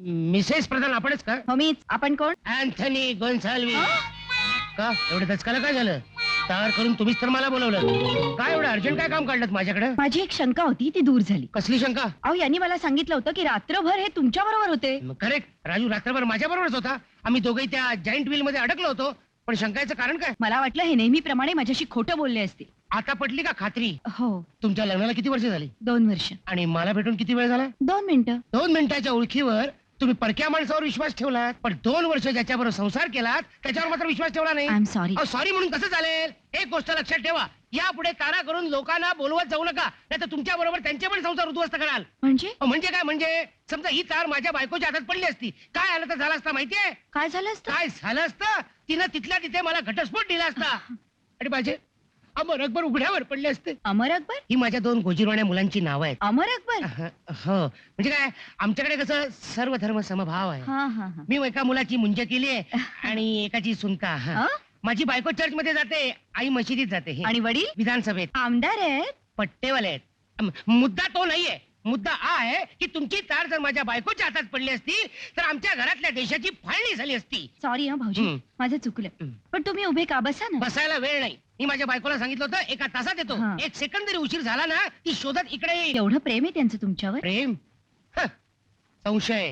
Mrs प्रधान आपणच का? हो मीच आपण कोण? Anthony Gonsalves. का? एवढं दचकाला काय झालं? तयार करून तुम्हीच तर मला बोलवलं. काय एवढं अर्जंट काय काम काढलं माझ्याकडे? माझी एक शंका होती ती दूर झाली. कसली शंका? अहो यांनी मला सांगितलं होतं की रात्रभर हे तुमच्या बरोबर होते. करेक्ट राजू रात्रभर माझ्या बरोबरच होता. आम्ही दोघेही त्या जॉईंट व्हील मध्ये अडकलो होतो. पण शंकायचं कारण काय? मला वाटलं हे नेहमीप्रमाणे माझ्याशी खोटं बोलले असतील. आता पटली का खात्री? हो. तुमच्या लग्नाला किती वर्ष झाली? दोन वर्ष. आणि मला भेटून किती वेळ झाला? दोन मिनिटं. दोन मिनिटाच्या ओळखीवर तुम्ही परक्या माणसावर विश्वास ठेवलात पण दोन वर्ष ज्याच्याबरोबर संसार केलात त्याच्यावर मात्र विश्वास ठेवला नाही. आय एम सॉरी सॉरी म्हणून कसं चालेल? एक गोष्ट लक्षात ठेवा. यापुढे तारा करून लोकांना बोलवत जाऊ नका. नाही तर तुमच्या बरोबर त्यांचे पण संसार उद्ध्वस्त कराल. म्हणजे? अहो, म्हणजे काय? म्हणजे समजा ही तार माझ्या बायकोच्या हातात पडली असती. काय आलं तर झालं असतं माहितीये? काय झालं असतं? काय झालं असतं? तिनं तिथल्या तिथे मला घटस्फोट दिला असता. आणि माझे अमर अकबर उघड्यावर पडले असते. अमर अकबर? ही माझ्या दोन गोजीरवाण्या मुलांची नावं आहेत. अमर अकबर? हो. म्हणजे काय आमच्याकडे कसं सर्व धर्म समभाव आहे. हा हा हा. मी एका मुलाची मुंज केली आहे आणि एकाची हा. हा? माझी बायको चर्च मध्ये जाते आई मशिदीत जाते. हे. आणि वडील? विधानसभेत. आमदार आहेत. पट्टेवाले आहेत. अम, मुद्दा तो नाहीये. मुद्दा हा आहे की तुमची तार जर माझ्या बायकोच्या हातात पडली असती तर आमच्या घरातल्या देशाची फाळणी झाली असती. सॉरी हा भाऊजी. माझं चुकलं. पण तुम्ही उभे का? बसा ना. बसायला वेळ नाही. मी माझ्या बायकोला सांगितलं होतं एका तासात येतो. हा. एक सेकंद जरी उशीर झाला ना ती शोधत इकडे येईल. एवढं प्रेम आहे त्यांचं तुमच्यावर? प्रेम? ह, संशय.